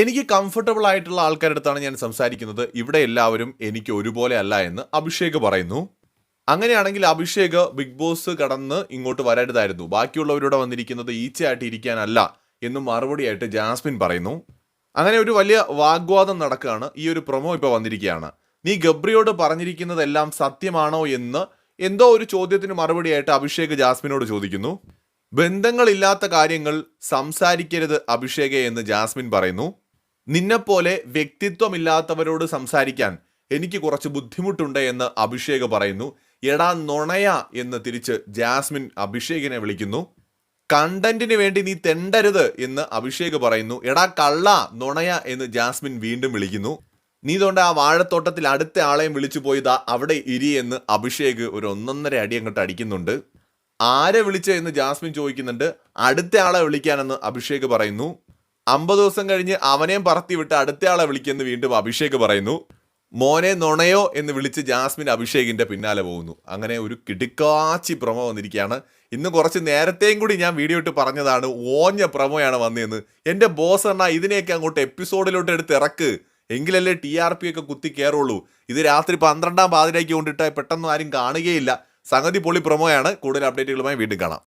എനിക്ക് കംഫർട്ടബിൾ ആയിട്ടുള്ള ആൾക്കാരുടെ അടുത്താണ് ഞാൻ സംസാരിക്കുന്നത്. ഇവിടെ എല്ലാവരും എനിക്ക് ഒരുപോലെ അല്ല എന്ന് അഭിഷേക് പറയുന്നു. അങ്ങനെയാണെങ്കിൽ അഭിഷേക് ബിഗ് ബോസ് കടന്ന് ഇങ്ങോട്ട് വരരുതായിരുന്നു. ബാക്കിയുള്ളവരോട് വന്നിരിക്കുന്നത് ഈച്ചയായിട്ട് ഇരിക്കാനല്ല എന്ന് മറുപടിയായിട്ട് ജാസ്മിൻ പറയുന്നു. അങ്ങനെ ഒരു വലിയ വാഗ്വാദം നടക്കുകയാണ്. ഈ ഒരു പ്രൊമോ ഇപ്പോൾ വന്നിരിക്കുകയാണ്. നീ ഗബ്രിയോട് പറഞ്ഞിരിക്കുന്നതെല്ലാം സത്യമാണോ എന്ന് എന്തോ ഒരു ചോദ്യത്തിന് മറുപടിയായിട്ട് അഭിഷേക് ജാസ്മിനോട് ചോദിക്കുന്നു. ബന്ധങ്ങളില്ലാത്ത കാര്യങ്ങൾ സംസാരിക്കരുത് അഭിഷേകെ എന്ന് ജാസ്മിൻ പറയുന്നു. നിന്നെപ്പോലെ വ്യക്തിത്വമില്ലാത്തവരോട് സംസാരിക്കാൻ എനിക്ക് കുറച്ച് ബുദ്ധിമുട്ടുണ്ട് എന്ന് അഭിഷേക് പറയുന്നു. എടാ നുണയ എന്ന് തിരിച്ച് ജാസ്മിൻ അഭിഷേകിനെ വിളിക്കുന്നു. കണ്ടന്റിന് വേണ്ടി നീ തെണ്ടരുത് എന്ന് അഭിഷേക് പറയുന്നു. എടാ കള്ള നുണയ എന്ന് ജാസ്മിൻ വീണ്ടും വിളിക്കുന്നു. നീ തോണ്ട ആ വാഴത്തോട്ടത്തിൽ അടുത്ത ആളെയും വിളിച്ചു പോയിതാ അവിടെ ഇരി എന്ന് അഭിഷേക് ഒരു ഒന്നൊന്നര അടി അങ്ങോട്ട് അടിക്കുന്നുണ്ട്. ആരെ വിളിച്ച എന്ന് ജാസ്മിൻ ചോദിക്കുന്നുണ്ട്. അടുത്ത ആളെ വിളിക്കാനെന്ന് അഭിഷേക് പറയുന്നു. അമ്പത് ദിവസം കഴിഞ്ഞ് അവനെയും പറത്തി വിട്ട് അടുത്തയാളെ വിളിക്കുന്നു വീണ്ടും അഭിഷേക് പറയുന്നു. മോനെ നുണയോ എന്ന് വിളിച്ച് ജാസ്മിൻ അഭിഷേകിന്റെ പിന്നാലെ പോകുന്നു. അങ്ങനെ ഒരു കിടുക്കാച്ചി പ്രമോ വന്നിരിക്കുകയാണ്. ഇന്ന് കുറച്ച് നേരത്തെയും കൂടി ഞാൻ വീഡിയോ ഇട്ട് പറഞ്ഞതാണ് ഓഞ്ഞ പ്രമോയാണ് വന്നതെന്ന്. എന്റെ ബോസ് എണ്ണ ഇതിനെയൊക്കെ അങ്ങോട്ട് എപ്പിസോഡിലോട്ട് എടുത്ത് ഇറക്ക്. എങ്കിലല്ലേ ടി ആർ പി ഒക്കെ കുത്തി കയറുള്ളൂ ഇത് രാത്രി പന്ത്രണ്ടാം പാതിരയ്ക്ക് കൊണ്ടിട്ട് പെട്ടെന്ന് ആരും കാണുകയില്ല. സംഗതി പൊളി പ്രമോയാണ്. കൂടുതൽ അപ്ഡേറ്റുകളുമായി വീണ്ടും കാണാം.